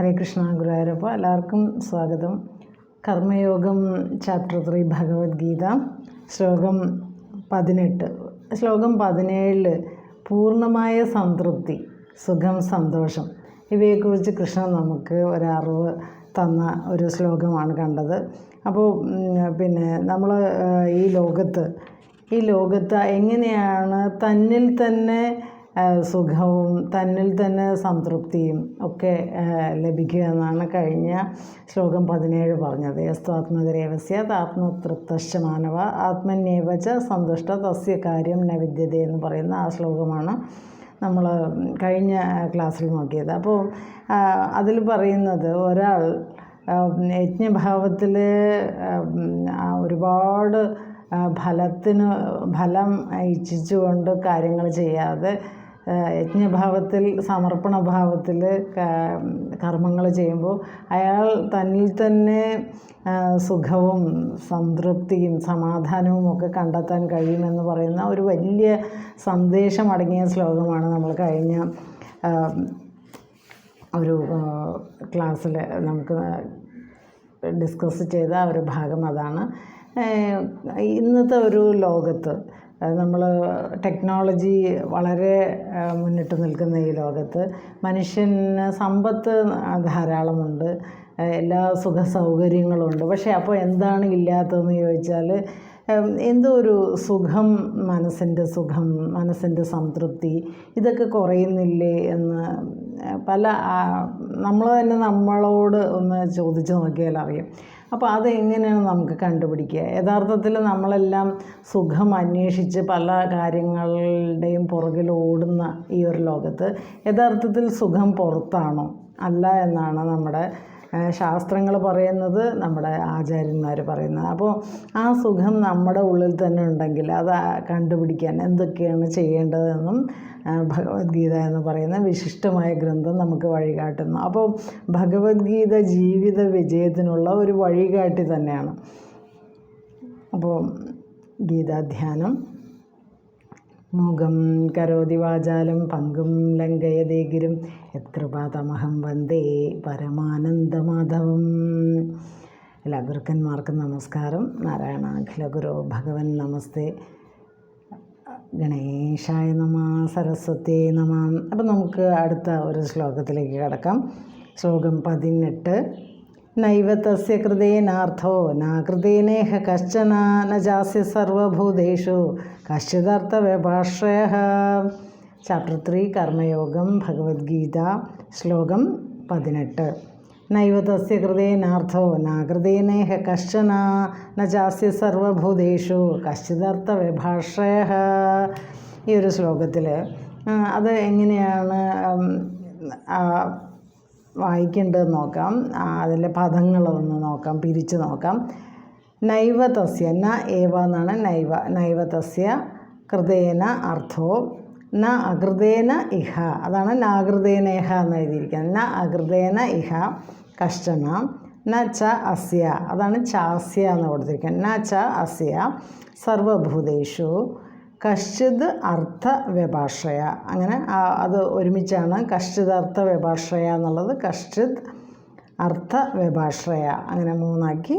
ഹരേ കൃഷ്ണ ഗുരുവായൂരപ്പ എല്ലാവർക്കും സ്വാഗതം. കർമ്മയോഗം ചാപ്റ്റർ ത്രീ ഭഗവത്ഗീത ശ്ലോകം പതിനെട്ട്. ശ്ലോകം പതിനേഴിൽ പൂർണമായ സംതൃപ്തി സുഖം സന്തോഷം. ഇവയെക്കുറിച്ച് കൃഷ്ണൻ നമുക്ക് ഒരറിവ് തന്ന ഒരു ശ്ലോകമാണ് കണ്ടത്. അപ്പോൾ പിന്നെ നമ്മൾ ഈ ലോകത്ത് ഈ ലോകത്ത് എങ്ങനെയാണ് തന്നിൽ തന്നെ സുഖവും തന്നിൽ തന്നെ സംതൃപ്തിയും ഒക്കെ ലഭിക്കുക എന്നാണ് കഴിഞ്ഞ ശ്ലോകം പതിനേഴ് പറഞ്ഞത്. യസ്ത്വാത്മകരേവസ്യ ആത്മതൃപ്തശ്ച മാനവ ആത്മന്യേവച സന്തുഷ്ട തസ്യ കാര്യം ന വിദ്യത എന്ന് പറയുന്ന ആ ശ്ലോകമാണ് നമ്മൾ കഴിഞ്ഞ ക്ലാസ്സിൽ നോക്കിയത്. അപ്പോൾ അതിൽ പറയുന്നത് ഒരാൾ യജ്ഞഭാവത്തിൽ ഒരുപാട് ഫലത്തിന് ഫലം ഇച്ഛിച്ചുകൊണ്ട് കാര്യങ്ങൾ ചെയ്യാതെ യജ്ഞഭാവത്തിൽ സമർപ്പണ ഭാവത്തിൽ കർമ്മങ്ങൾ ചെയ്യുമ്പോൾ അയാൾ തന്നിൽ തന്നെ സുഖവും സംതൃപ്തിയും സമാധാനവും ഒക്കെ കണ്ടെത്താൻ കഴിയുമെന്ന് പറയുന്ന ഒരു വലിയ സന്ദേശം അടങ്ങിയ ശ്ലോകമാണ് നമ്മൾ കഴിഞ്ഞ ഒരു ക്ലാസ്സിൽ നമുക്ക് ഡിസ്കസ് ചെയ്ത ഒരു ഭാഗം അതാണ്. ഇന്നത്തെ ഒരു ലോകത്ത് നമ്മൾ ടെക്നോളജി വളരെ മുന്നിട്ട് നിൽക്കുന്ന ഈ ലോകത്ത് മനുഷ്യന് സമ്പത്ത് ധാരാളമുണ്ട് എല്ലാ സുഖ സൗകര്യങ്ങളുമുണ്ട് പക്ഷേ അപ്പോൾ എന്താണ് ഇല്ലാത്തതെന്ന് ചോദിച്ചാൽ എന്തോ ഒരു സുഖം മനസ്സിന്റെ സുഖം മനസ്സിന്റെ സംതൃപ്തി ഇതൊക്കെ കുറയുന്നില്ലേ എന്ന് പല നമ്മൾ തന്നെ നമ്മളോട് ഒന്ന് ചോദിച്ചു നോക്കിയാൽ അറിയും അപ്പോൾ അതെങ്ങനെയാണ് നമുക്ക് കണ്ടുപിടിക്കുക? യഥാർത്ഥത്തിൽ നമ്മളെല്ലാം സുഖം അന്വേഷിച്ച് പല കാര്യങ്ങളുടെയും പുറകിൽ ഓടുന്ന ഈ ഒരു ലോകത്ത് യഥാർത്ഥത്തിൽ സുഖം പുറത്താണോ? അല്ല എന്നാണ് നമ്മുടെ ശാസ്ത്രങ്ങൾ പറയുന്നത് നമ്മുടെ ആചാര്യന്മാർ പറയുന്നത്. അപ്പോൾ ആ സുഖം നമ്മുടെ ഉള്ളിൽ തന്നെ ഉണ്ടെങ്കിൽ അത് കണ്ടുപിടിക്കാൻ എന്തൊക്കെയാണ് ചെയ്യേണ്ടതെന്നും ഭഗവത്ഗീത എന്ന് പറയുന്ന വിശിഷ്ടമായ ഗ്രന്ഥം നമുക്ക് വഴികാട്ടുന്നു. അപ്പോൾ ഭഗവത്ഗീത ജീവിത വിജയത്തിനുള്ള ഒരു വഴികാട്ടി തന്നെയാണ്. അപ്പോൾ ഗീതാധ്യാനം. മുഖം കരോതി വാചാലം പങ്കും ലങ്കയദേഗിരും ഗിരും. യത്കൃപാതമഹം വന്ദേ പരമാനന്ദമാധവം. എല്ലാ ഗുരുക്കന്മാർക്കും നമസ്കാരം. നാരായണ അഖില ഗുരു ഭഗവൻ നമസ്തേ. ഗണേശായ നമ സരസ്വതി നമ. അപ്പം നമുക്ക് അടുത്ത ഒരു ശ്ലോകത്തിലേക്ക് കടക്കാം. ശ്ലോകം പതിനെട്ട്. നൈവ തസ്യ കൃതേനാർത്ഥോ നാകൃതേനേഹ കശ്ചന ന ജാസ്യ സർവഭൂതേഷു കശ്ചിദർത്ഥ വ്യഭാശ്രയ ചാപ്റ്റർ ത്രീ കർമ്മയോഗം ഭഗവത്ഗീത ശ്ലോകം പതിനെട്ട്. നൈവ തസ്യ കൃതേനാർത്ഥോ നാകൃതേനേഹ കശ്ചന ന ചാസ്യ സർവഭൂതേഷു കശ്ചിതർത്ഥവ്യഭാഷയ ഈ ഒരു ശ്ലോകത്തിൽ അത് എങ്ങനെയാണ് വായിക്കേണ്ടതെന്ന് നോക്കാം. അതിലെ പദങ്ങളൊന്ന് നോക്കാം പിരിച്ചു നോക്കാം. നൈവതസ്യ ന ഏവ എന്നാണ് നൈവ നൈവതസ്യ കൃതേന അർത്ഥോ ന അകൃതേന ഇഹ അതാണ് നാകൃതേനേഹ എന്ന് എഴുതിയിരിക്കുന്നത്. ന അകൃതേന ഇഹ കഷ്ടന ന ച അസ്യ അതാണ് ചാസ്യ എന്ന് കൊടുത്തിരിക്കുന്നത്. ന ച അസ്യ സർവഭൂതേഷു കശ്ചിത് അർത്ഥ വ്യഭാഷയ അങ്ങനെ അത് ഒരുമിച്ചാണ് കശ്ചിത് അർത്ഥ വ്യഭാഷയ എന്നുള്ളത്. കശ്ചിത് അർത്ഥ വ്യഭാഷയ അങ്ങനെ മൂന്നാക്കി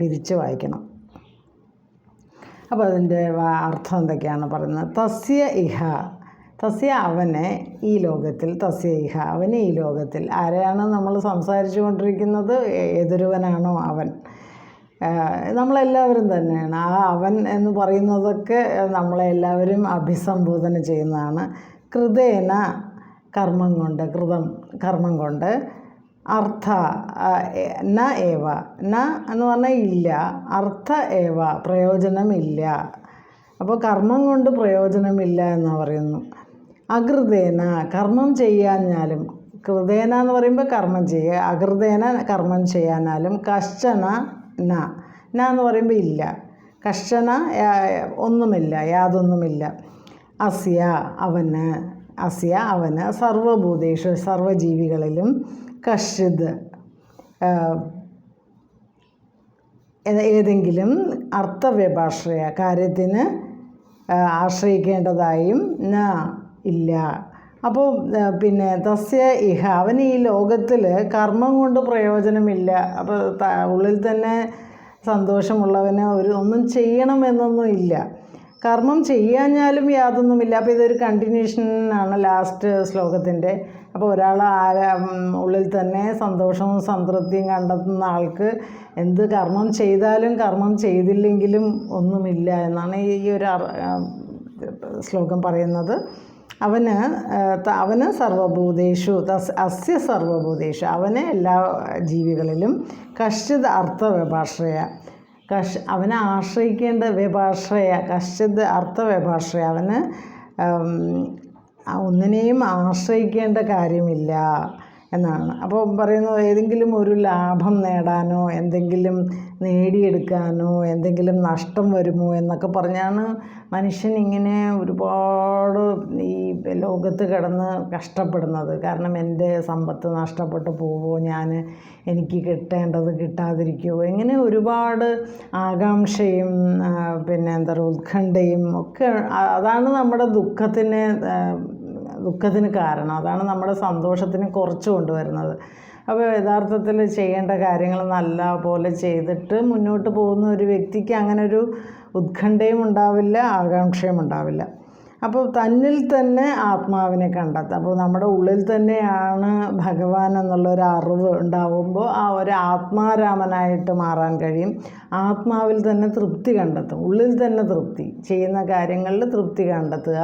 പിരിച്ച് വായിക്കണം. അപ്പോൾ അതിന്റെ അർത്ഥം എന്തൊക്കെയാണ് പറയുന്നത്? തസ്യ ഇഹ. തസ്യ അവനെ ഈ ലോകത്തിൽ തസ്യ ഇഹ അവനെ ഈ ലോകത്തിൽ. ആരെയാണ് നമ്മൾ സംസാരിച്ചു കൊണ്ടിരിക്കുന്നത്? എതിരുവനാണോ അവൻ? നമ്മളെല്ലാവരും തന്നെയാണ്. ആ അവൻ എന്ന് പറയുന്നതൊക്കെ നമ്മളെല്ലാവരും അഭിസംബോധന ചെയ്യുന്നതാണ്. കൃതേന കർമ്മം കൊണ്ട് കൃതം കർമ്മം കൊണ്ട്. അർത്ഥ ന ഏവ. ന എന്ന് പറഞ്ഞാൽ ഇല്ല. അർത്ഥ ഏവ പ്രയോജനമില്ല. അപ്പോൾ കർമ്മം കൊണ്ട് പ്രയോജനമില്ല എന്ന് പറയുന്നു. അകൃതേന കർമ്മം ചെയ്യാഞ്ഞാലും കൃതേന എന്ന് പറയുമ്പോൾ കർമ്മം ചെയ്യുക അകൃതേന കർമ്മം ചെയ്യാനാലും കശ്ചന ന. ന എന്ന് പറയുമ്പോൾ ഇല്ല. യാ- ഒന്നുമില്ല യാതൊന്നുമില്ല. അസ്യ അവന്. അസ്യ അവന്. സർവഭൂതേഷു സർവജീവികളിലും കഷിത് ഏതെങ്കിലും അർത്ഥവ്യഭാശ്രയ കാര്യത്തിന് ആശ്രയിക്കേണ്ടതായും ന ഇല്ല. അപ്പോൾ പിന്നെ തസ്യ ഇഹ അവൻ ഈ ലോകത്തിൽ കർമ്മം കൊണ്ട് പ്രയോജനമില്ല. അപ്പോൾ ഉള്ളിൽ തന്നെ സന്തോഷമുള്ളവന് ഒരു ഒന്നും ചെയ്യണമെന്നൊന്നും ഇല്ല. കർമ്മം ചെയ്യാഞ്ഞാലും യാതൊന്നുമില്ല. അപ്പോൾ ഇതൊരു കണ്ടിന്യൂഷനാണ് ലാസ്റ്റ് ശ്ലോകത്തിന്റെ അപ്പോൾ ഒരാൾ ഉള്ളിൽ തന്നെ സന്തോഷവും സംതൃപ്തിയും കണ്ടെത്തുന്ന ആൾക്ക് എന്ത് കർമ്മം ചെയ്താലും കർമ്മം ചെയ്തില്ലെങ്കിലും ഒന്നുമില്ല എന്നാണ് ഈ ഒരു ശ്ലോകം പറയുന്നത്. അവന് അവന് സർവഭൂതേഷു തസ് അസ്യ സർവഭൂതേഷു. അവന് എല്ലാ ജീവികളിലും കശ്ചിത് അർത്ഥവ്യഭാശ്രയ കഷ് അവനെ ആശ്രയിക്കേണ്ട വ്യഭാഷയ കശ്ചിത് അർത്ഥവ്യഭാശ്രയ അവന് ഒന്നിനെയും ആശ്രയിക്കേണ്ട കാര്യമില്ല. എന്നാണ്. അപ്പോൾ പറയുന്നത് ഏതെങ്കിലും ഒരു ലാഭം നേടാനോ എന്തെങ്കിലും നേടിയെടുക്കാനോ എന്തെങ്കിലും നഷ്ടം വരുമോ എന്നൊക്കെ പറഞ്ഞാണ് മനുഷ്യൻ ഇങ്ങനെ ഒരുപാട് ഈ ലോകത്ത് കിടന്ന് കഷ്ടപ്പെടുന്നത്. കാരണം എന്റെ സമ്പത്ത് നഷ്ടപ്പെട്ടു പോവോ ഞാൻ എനിക്ക് കിട്ടേണ്ടത് കിട്ടാതിരിക്കുമോ ഇങ്ങനെ ഒരുപാട് ആകാംക്ഷയും പിന്നെ എന്താ പറയുക ഉത്കണ്ഠയും ഒക്കെ അതാണ് നമ്മുടെ ദുഃഖത്തിന് ദുഃഖത്തിന് കാരണം. അതാണ് നമ്മുടെ സന്തോഷത്തിന് കുറച്ച് കൊണ്ടുവരുന്നത്. അപ്പോൾ യഥാർത്ഥത്തിൽ ചെയ്യേണ്ട കാര്യങ്ങൾ നല്ല പോലെ ചെയ്തിട്ട് മുന്നോട്ട് പോകുന്ന ഒരു വ്യക്തിക്ക് അങ്ങനെ ഒരു ഉത്കണ്ഠയും ഉണ്ടാവില്ല ആകാംക്ഷയും ഉണ്ടാവില്ല. അപ്പോൾ തന്നിൽ തന്നെ ആത്മാവിനെ കണ്ടെത്താം അപ്പോൾ നമ്മുടെ ഉള്ളിൽ തന്നെയാണ് ഭഗവാൻ എന്നുള്ളൊരു അറിവ് ഉണ്ടാവുമ്പോൾ ആ ഒരു ആത്മാരാമനായിട്ട് മാറാൻ കഴിയും. ആത്മാവിൽ തന്നെ തൃപ്തി കണ്ടെത്തും. ഉള്ളിൽ തന്നെ തൃപ്തി. ചെയ്യുന്ന കാര്യങ്ങളിൽ തൃപ്തി കണ്ടെത്തുക.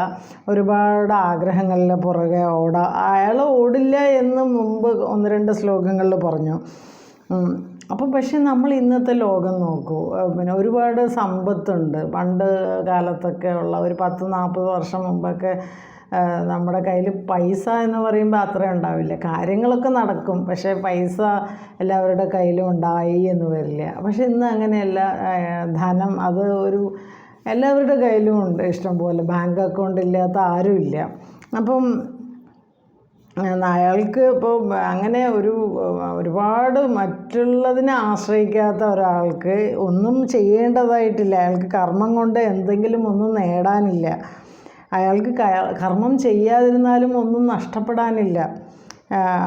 ഒരുപാട് ആഗ്രഹങ്ങളിൽ പുറകെ ഓടാ. അയാൾ ഓടില്ല എന്ന് മുമ്പ് ഒന്ന് രണ്ട് ശ്ലോകങ്ങളിൽ പറഞ്ഞു. അപ്പോൾ പക്ഷെ നമ്മൾ ഇന്നത്തെ ലോകം നോക്കൂ. പിന്നെ ഒരുപാട് സമ്പത്തുണ്ട്. പണ്ട് കാലത്തൊക്കെ ഉള്ള ഒരു പത്ത് നാൽപ്പത് വർഷം മുമ്പൊക്കെ നമ്മുടെ കയ്യിൽ പൈസ എന്ന് പറയുമ്പോൾ അത്ര ഉണ്ടാവില്ല. കാര്യങ്ങളൊക്കെ നടക്കും. പക്ഷേ പൈസ എല്ലാവരുടെ കയ്യിലും ഉണ്ടായി എന്ന് വരില്ല. പക്ഷെ ഇന്ന് അങ്ങനെയല്ല. ധനം അത് ഒരു എല്ലാവരുടെ കയ്യിലും ഉണ്ട്. ഇഷ്ടംപോലെ ബാങ്ക് അക്കൗണ്ട് ഇല്ലാത്ത ആരുമില്ല. അപ്പം അയാൾക്ക് ഇപ്പോൾ അങ്ങനെ ഒരു ഒരുപാട് മറ്റുള്ളതിനെ ആശ്രയിക്കാത്ത ഒരാൾക്ക് ഒന്നും ചെയ്യേണ്ടതായിട്ടില്ല. അയാൾക്ക് കർമ്മം കൊണ്ട് എന്തെങ്കിലും ഒന്നും നേടാനില്ല. അയാൾക്ക് കർമ്മം ചെയ്യാതിരുന്നാലും ഒന്നും നഷ്ടപ്പെടാനില്ല.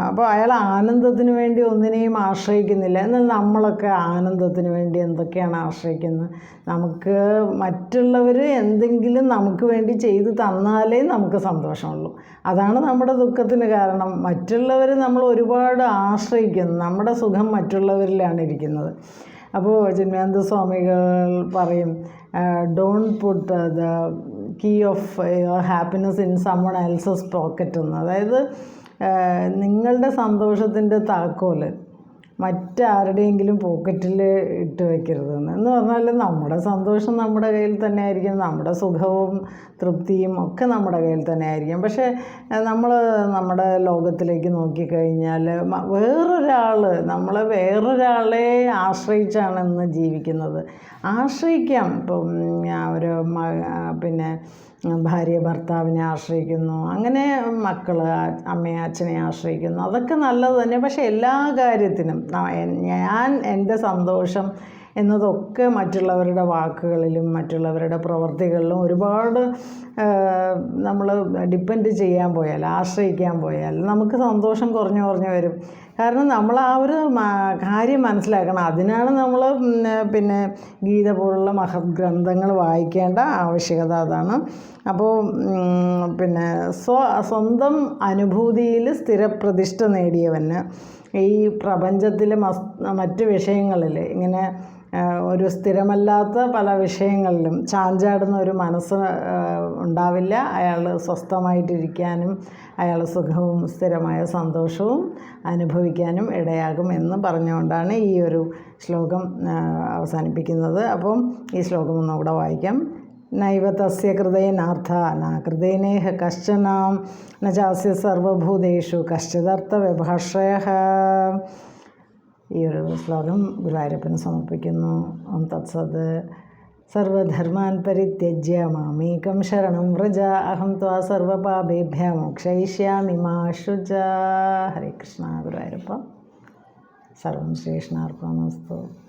അപ്പോൾ അയാൾ ആനന്ദത്തിന് വേണ്ടി ഒന്നിനെയും ആശ്രയിക്കുന്നില്ല. എന്നാൽ നമ്മളൊക്കെ ആനന്ദത്തിന് വേണ്ടി എന്തൊക്കെയാണ് ആശ്രയിക്കുന്നത്? നമുക്ക് മറ്റുള്ളവർ എന്തെങ്കിലും നമുക്ക് വേണ്ടി ചെയ്തു തന്നാലേ നമുക്ക് സന്തോഷമുള്ളൂ. അതാണ് നമ്മുടെ ദുഃഖത്തിന് കാരണം. മറ്റുള്ളവർ നമ്മൾ ഒരുപാട് ആശ്രയിക്കുന്നു. നമ്മുടെ സുഖം മറ്റുള്ളവരിലാണ് ഇരിക്കുന്നത്. അപ്പോൾ ചിന്മയാനന്ദ സ്വാമികൾ പറയും don't put the key of your happiness in someone else's pocket എന്ന്. അതായത് നിങ്ങളുടെ സന്തോഷത്തിന്റെ താക്കോൽ മറ്റാരുടെയെങ്കിലും പോക്കറ്റിൽ ഇട്ട് വയ്ക്കരുതെന്ന് എന്ന് പറഞ്ഞാൽ നമ്മുടെ സന്തോഷം നമ്മുടെ കയ്യിൽ തന്നെ ആയിരിക്കും നമ്മുടെ സുഖവും തൃപ്തിയും ഒക്കെ നമ്മുടെ കയ്യിൽ തന്നെ ആയിരിക്കും പക്ഷേ നമ്മൾ നമ്മുടെ ലോകത്തിലേക്ക് നോക്കിക്കഴിഞ്ഞാൽ വേറൊരാൾ നമ്മൾ വേറൊരാളെ ആശ്രയിച്ചാണ് ഇന്ന് ജീവിക്കുന്നത്. ആശ്രയിക്കാം. ഇപ്പം ഒരു പിന്നെ ഭാര്യ ഭർത്താവിനെ ആശ്രയിക്കുന്നു അങ്ങനെ മക്കൾ അമ്മയെ അച്ഛനെ ആശ്രയിക്കുന്നു. അതൊക്കെ നല്ലത് തന്നെ. പക്ഷേ എല്ലാ കാര്യത്തിനും ഞാൻ എന്റെ സന്തോഷം എന്നതൊക്കെ മറ്റുള്ളവരുടെ വാക്കുകളിലും മറ്റുള്ളവരുടെ പ്രവൃത്തികളിലും ഒരുപാട് നമ്മൾ ഡിപ്പെൻഡ് ചെയ്യാൻ പോയാൽ ആശ്രയിക്കാൻ പോയാൽ നമുക്ക് സന്തോഷം കുറഞ്ഞു കുറഞ്ഞു വരും. കാരണം നമ്മൾ ആ ഒരു കാര്യം മനസ്സിലാക്കണം. അതിനാണ് നമ്മൾ പിന്നെ ഗീത പോലുള്ള മഹത് ഗ്രന്ഥങ്ങൾ വായിക്കേണ്ട ആവശ്യകത അതാണ്. അപ്പോൾ പിന്നെ സ്വ സ്വന്തം അനുഭൂതിയിൽ സ്ഥിരപ്രതിഷ്ഠ നേടിയവന് ഈ പ്രപഞ്ചത്തിലെ മസ് മറ്റ് വിഷയങ്ങളിൽ ഇങ്ങനെ ഒരു സ്ഥിരമല്ലാത്ത പല വിഷയങ്ങളിലും ചാഞ്ചാടുന്ന ഒരു മനസ്സ് ഉണ്ടാവില്ല. അയാൾ സ്വസ്ഥമായിട്ടിരിക്കാനും അയാൾ സുഖവും സ്ഥിരമായ സന്തോഷവും അനുഭവിക്കാനും ഇടയാകും എന്ന് പറഞ്ഞുകൊണ്ടാണ് ഈ ഒരു ശ്ലോകം അവസാനിപ്പിക്കുന്നത്. അപ്പം ഈ ശ്ലോകം ഒന്നുകൂടെ വായിക്കാം. നൈവ തസ്യ കൃതേനാർത്ഥ നാകൃതേനേഹ കൃതേനേഹ കശ്ചന ന ചാസ്യ സർവഭൂതേഷു കശ്ചിതർത്ഥ വിഭാഷയ ഈ ഒരു ശ്ലോകം ഗുരുവായൂരപ്പന് സമർപ്പിക്കുന്നു. തത്സത്. सर्वधर्मान् परित्यज्य मामेकं शरणं व्रज, अहं त्वा सर्वपापेभ्यः मोक्षयिष्यामि, मा शुज हरे कृष्ण, गुरुवायूरप्प। सर्वं श्रीकृष्णार्पणमस्तु